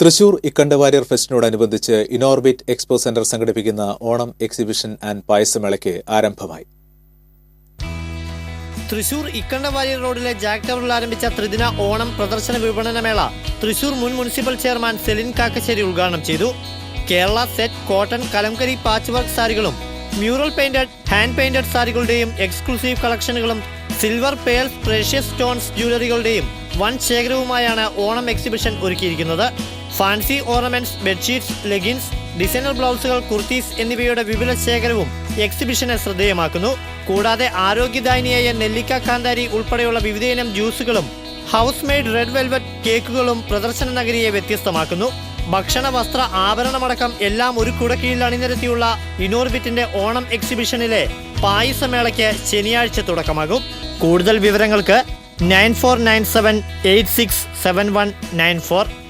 തൃശൂർ ഇക്കണ്ട വാരിയർ ഫെസ്റ്റിനോടനുബന്ധിച്ച് Inorbit expo centre സംഘടിപ്പിക്കുന്ന Onam exhibition and പായസമേളയ്ക്ക് ആരംഭമായി. തൃശൂർ ഇക്കണ്ടവാര്യർ റോഡിലെ ജാക്ക് ടവറിൽ ആരംഭിച്ച ത്രിദിന ഓണം പ്രദർശന വിപണന മേള തൃശൂർ മുൻ മുനിസിപ്പൽ ചെയർമാൻ സെലിൻ കാക്കശ്ശേരി ഉദ്ഘാടനം ചെയ്തു. Kerala set cotton kalamkari patch work സാരികളും mural painted hand painted സാരികളുടെയും എക്സ്ക്ലൂസീവ് കളക്ഷനുകളും സിൽവർ പേൾസ് പ്രഷ്യസ് സ്റ്റോൺസ് ജ്വല്ലറികളുടെയും വൻ ശേഖരവുമായാണ് ഓണം എക്സിബിഷൻ ഒരുക്കിയിരിക്കുന്നത്. Fancy ornaments bedsheets leggings designer ബ്ലൗസുകൾ kurtis എന്നിവയുടെ വിപുല ശേഖരവും എക്സിബിഷനെ ശ്രദ്ധേയമാക്കുന്നു. കൂടാതെ ആരോഗ്യദായിനിയായ നെല്ലിക്ക കാന്താരി ഉൾപ്പെടെയുള്ള വിവിധയിനം ജ്യൂസുകളും ഹൗസ് മെയ്ഡ് റെഡ് വെൽവെറ്റ് കേക്കുകളും പ്രദർശന നഗരിയെ വ്യത്യസ്തമാക്കുന്നു. ഭക്ഷണ വസ്ത്ര ആഭരണമടക്കം എല്ലാം ഒരു കുടക്കീഴിൽ അണിനിരത്തിയുള്ള ഇനോർബിറ്റിന്റെ ഓണം എക്സിബിഷനിലെ പായസമേളയ്ക്ക് ശനിയാഴ്ച തുടക്കമാകും. കൂടുതൽ വിവരങ്ങൾക്ക് nine four nine seven eight six seven one nine four.